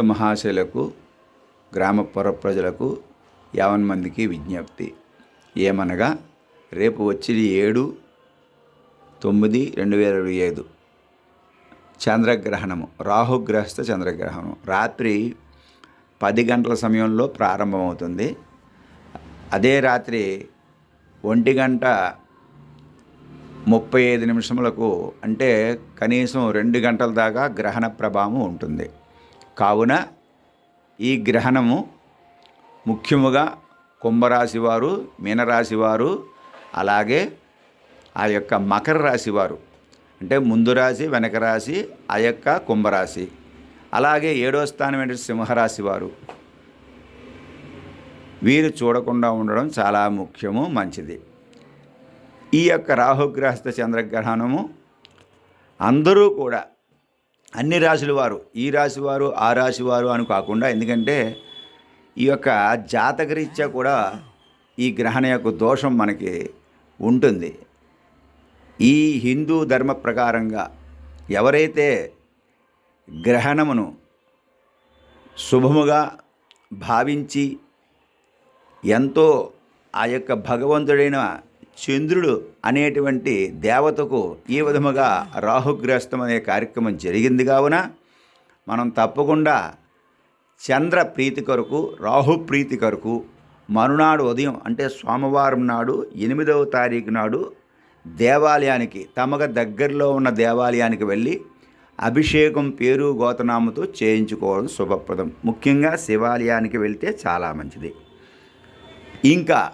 భక్త మహాశయులకు గ్రామ పొర ప్రజలకు యావన్ మందికి విజ్ఞప్తి. ఏమనగా రేపు వచ్చి ఏడు తొమ్మిది రెండు వేల ఇరవై ఐదు. చంద్రగ్రహణము రాహుగ్రస్త చంద్రగ్రహణం రాత్రి పది గంటల సమయంలో ప్రారంభమవుతుంది. అదే రాత్రి ఒంటి గంట ముప్పై ఐదు నిమిషములకు అంటే కనీసం రెండు గంటల దాకా గ్రహణ ప్రభావం ఉంటుంది. కావున ఈ గ్రహణము ముఖ్యముగా కుంభరాశి వారు మీనరాశి వారు అలాగే ఆ యొక్క మకర రాశి వారు అంటే ముందు రాశి వెనక రాశి ఆ యొక్క కుంభరాశి. అలాగే ఏడో స్థానం ఏంటంటే సింహరాశి వారు వీరు చూడకుండా ఉండడం చాలా ముఖ్యము మంచిది. ఈ యొక్క రాహుగ్రహస్థ చంద్రగ్రహణము అందరూ కూడా అన్ని రాశుల వారు ఈ రాశి వారు ఆ రాశి వారు అని కాకుండా ఎందుకంటే ఈ యొక్క జాతకరీత్యా కూడా ఈ గ్రహణ యొక్క దోషం మనకి ఉంటుంది. ఈ హిందూ ధర్మ ప్రకారంగా ఎవరైతే గ్రహణమును శుభముగా భావించి ఎంతో ఆ యొక్క భగవంతుడైన చంద్రుడు అనేటువంటి దేవతకు ఈ విధముగా రాహుగ్రస్తం అనే కార్యక్రమం జరిగింది కావున మనం తప్పకుండా చంద్ర ప్రీతి కొరకు రాహు ప్రీతి కొరకు మరునాడు ఉదయం అంటే సోమవారం నాడు ఎనిమిదవ తారీఖు నాడు దేవాలయానికి తమకు దగ్గరలో ఉన్న దేవాలయానికి వెళ్ళి అభిషేకం పేరు గోతనామతో చేయించుకోవడం శుభప్రదం. ముఖ్యంగా శివాలయానికి వెళ్తే చాలా మంచిది. ఇంకా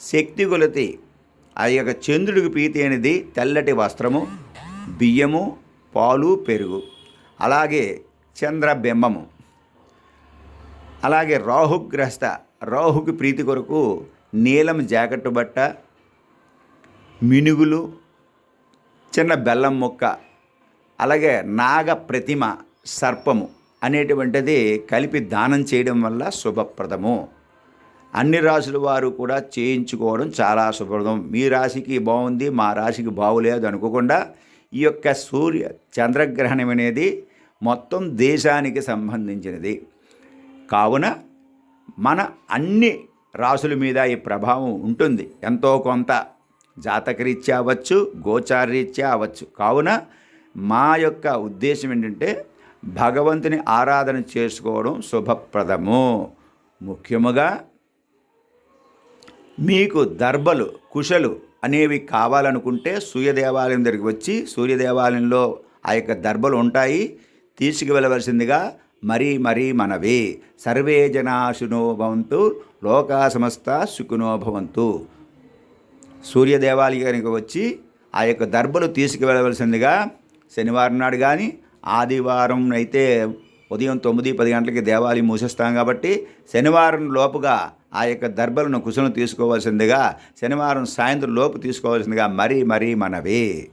శక్తి కొలతి ఆ యొక్క చంద్రుడికి ప్రీతి అనేది తెల్లటి వస్త్రము బియ్యము పాలు పెరుగు. అలాగే చంద్రబింబము. అలాగే రాహుగ్రస్త రాహుకి ప్రీతి కొరకు నీలం జాకెట్ బట్ట మినుగులు చిన్న బెల్లం ముక్క అలాగే నాగ ప్రతిమ సర్పము అనేటువంటిది కలిపి దానం చేయడం వల్ల శుభప్రదము. అన్ని రాశుల వారు కూడా చేయించుకోవడం చాలా శుభప్రదం. మీ రాశికి బాగుంది మా రాశికి బాగులేదు అనుకోకుండా ఈ యొక్క సూర్య చంద్రగ్రహణం అనేది మొత్తం దేశానికి సంబంధించినది. కావున మన అన్ని రాసుల మీద ఈ ప్రభావం ఉంటుంది. ఎంతో కొంత జాతకరీత్యా అవ్వచ్చు గోచారరీత్యా అవ్వచ్చు. కావున మా యొక్క ఉద్దేశం ఏంటంటే భగవంతుని ఆరాధన చేసుకోవడం శుభప్రదము. ముఖ్యముగా మీకు దర్బలు కుశలు అనేవి కావాలనుకుంటే సూర్యదేవాలయం దగ్గరికి వచ్చి సూర్యదేవాలయంలో ఆ యొక్క దర్బలు ఉంటాయి. తీసుకువెళ్ళవలసిందిగా మరీ మరీ మనవి. సర్వే జనాశునో భవంతు లోకా సమస్త సుఖునో భవంతు. సూర్యదేవాలయానికి వచ్చి ఆ యొక్క దర్బలు తీసుకువెళ్ళవలసిందిగా శనివారం నాడు కానీ ఆదివారం అయితే ఉదయం తొమ్మిది పది గంటలకి దేవాలయం మూసేస్తాం కాబట్టి శనివారం లోపుగా ఆ యొక్క దర్బలను కుశలను తీసుకోవాల్సిందిగా శనివారం సాయంత్రం లోపు తీసుకోవాల్సిందిగా మరీ మరీ మనవి.